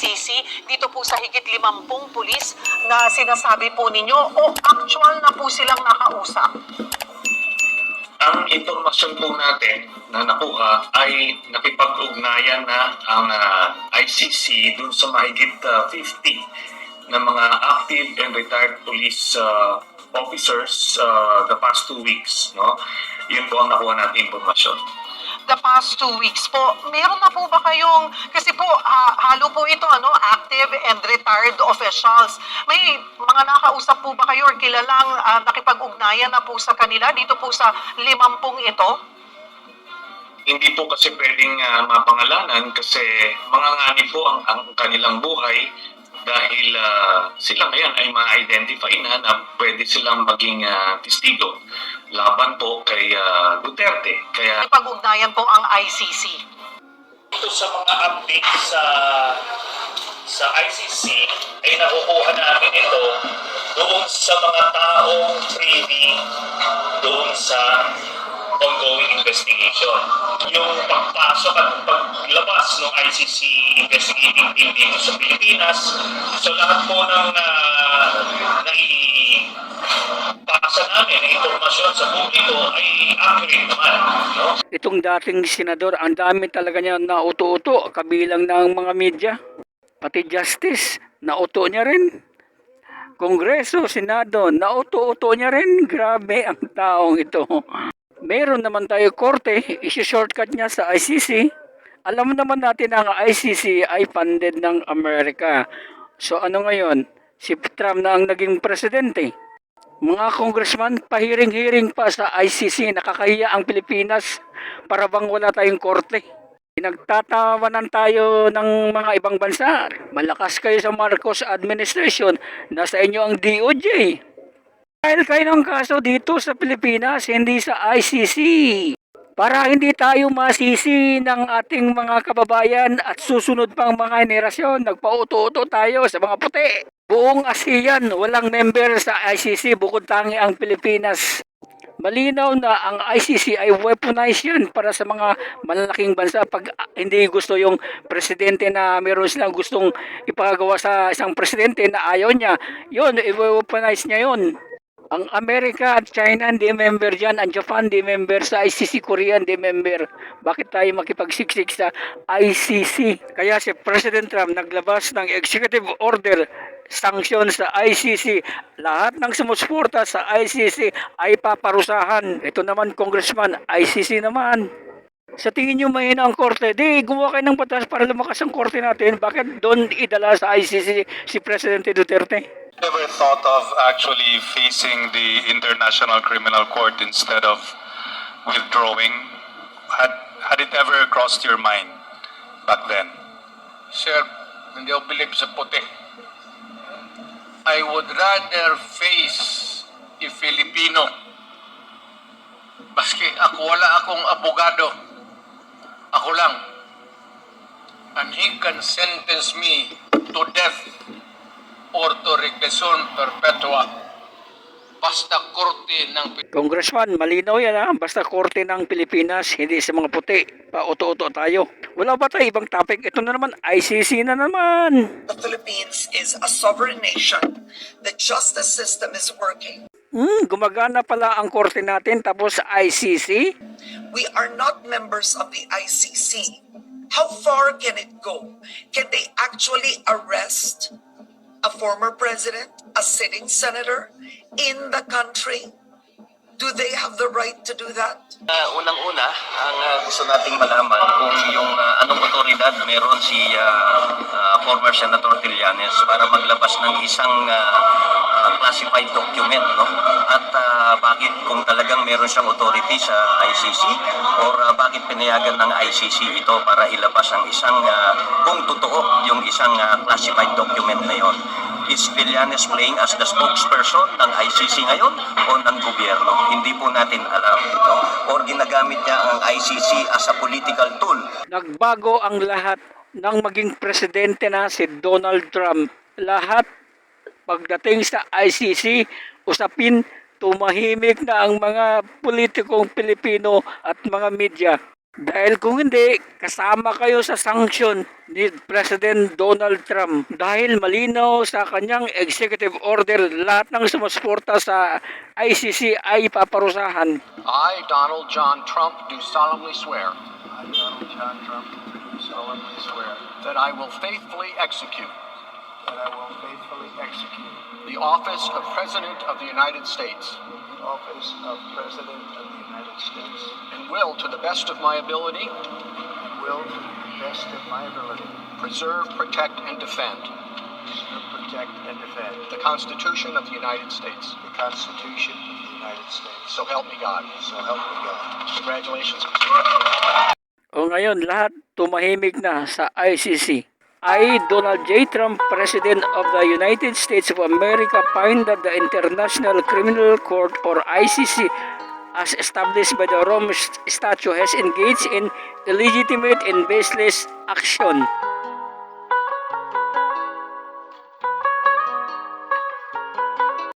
ICC dito po sa higit limampung pulis na sinasabi po ninyo o actual na po silang nakausap? Ang impormasyon po natin na nakuha ay nakipag-ugnayan na ang ah, ICC dun sa mahigit ah, 50 na mga active and retired police ah, officers ah, the past two weeks. No? Yun po ang nakuha natin impormasyon. The past two weeks po, meron na po ba kayong, kasi po ah, halo po ito, ano, active and retired officials. May mga nakausap po ba kayo or kilalang ah, nakipag-ugnayan na po sa kanila dito po sa limampung ito? Hindi po kasi pwedeng ah, mapangalanan kasi mangangani po ang, ang kanilang buhay dahil ah, sila ngayon ay ma-identify na na pwede silang maging ah, testigo laban po kay ah, Duterte. Kaya Nakipag-ugnayan po ang ICC. Ito sa mga update sa sa ICC ay nakukuha namin ito doon sa mga taong privy doon sa ongoing investigation. Yung pagpasok at paglabas ng ICC investigating team dito sa Pilipinas, so lahat po ng uh, naipasa namin na impormasyon sa publiko ay accurate naman. No? Itong dating senador, ang dami talaga niya na uto-uto, kabilang ng mga media. Pati justice, nauto niya rin. Kongreso, Senado, nauto-uto niya rin. Grabe ang taong ito. Meron naman tayo korte, isi-shortcut niya sa ICC. Alam naman natin na ang ICC ay funded ng Amerika. So ano ngayon? Si Trump na ang naging presidente. Mga congressman, pahiring-hiring pa sa ICC, nakakahiya ang Pilipinas para bang wala tayong korte. Nagtatawanan tayo ng mga ibang bansa. Malakas kayo sa Marcos administration, nasa inyo ang DOJ. Dahil kayo ng kaso dito sa Pilipinas, hindi sa ICC. Para hindi tayo masisi ng ating mga kababayan at susunod pang mga henerasyon, nagpauto-uto tayo sa mga puti. Buong ASEAN, walang member sa ICC bukod tangi ang Pilipinas. Malinaw na ang ICC ay weaponized yan para sa mga malalaking bansa pag hindi gusto yung presidente na meron silang gustong ipagawa sa isang presidente na ayaw niya. Yun, i-weaponize niya yun. Ang Amerika at China hindi member dyan. Ang Japan hindi member sa ICC. Korea hindi member. Bakit tayo makipagsiksik sa ICC? Kaya si President Trump naglabas ng executive order sanction sa ICC. Lahat ng sumusuporta sa ICC ay paparusahan. Ito naman, Congressman, ICC naman. Sa tingin nyo mahina ang korte, di gumawa kayo ng batas para lumakas ang korte natin. Bakit doon idala sa ICC si Presidente Duterte? Never thought of actually facing the International Criminal Court instead of withdrawing? Had, had it ever crossed your mind back then? Sir, hindi ako believe sa puti. I would rather face a Filipino. Baski ako wala akong abogado. Ako lang. And he can sentence me to death or to reclusion perpetua. Basta korte ng Pilipinas. Congressman, malinaw yan ha. Basta korte ng Pilipinas, hindi sa mga puti. Pauto-uto tayo. Wala ba tayo ibang topic? Ito na naman, ICC na naman. the Philippines is a sovereign nation. The justice system is working. Hmm, gumagana pala ang korte natin tapos ICC? We are not members of the ICC. How far can it go? Can they actually arrest a former president, a sitting senator in the country? Do they have the right to do that? Uh, unang-una, ang uh, gusto nating malaman kung yung uh, otoridad meron si uh, uh, former Senator Trillanes para maglabas ng isang uh, uh, classified document, no? At uh, bakit kung talagang meron siyang authority sa ICC or uh, bakit pinayagan ng ICC ito para ilabas ang isang uh, kung totoo yung isang uh, classified document na yon. Is Trillanes playing as the spokesperson ng ICC ngayon o ng gobyerno? Hindi po natin alam ito. Or ginagamit niya ang ICC as a political tool Nagbago ang lahat ng maging presidente na si Donald Trump. Lahat pagdating sa ICC, usapin tumahimik na ang mga politikong Pilipino at mga media. Dahil kung hindi, kasama kayo sa sanction ni President Donald Trump dahil malinaw sa kanyang executive order lahat ng sumusuporta sa ICC ay paparusahan. I, Donald John Trump, do solemnly swear. I, Donald John Trump, do solemnly swear. That I will faithfully execute. That I will faithfully execute. The office of President of the United States. Office of President of the United States. And will, to the best of my ability. Will, to the best of my ability. Preserve, protect, and defend. Preserve, protect, and defend. The Constitution of the United States. The Constitution of the United States. So help me God. So help me God. Congratulations. O ngayon, lahat tumahimik na sa ICC. I, Donald J. Trump, President of the United States of America, find that the International Criminal Court or ICC as established by the Rome Statute has engaged in illegitimate and baseless action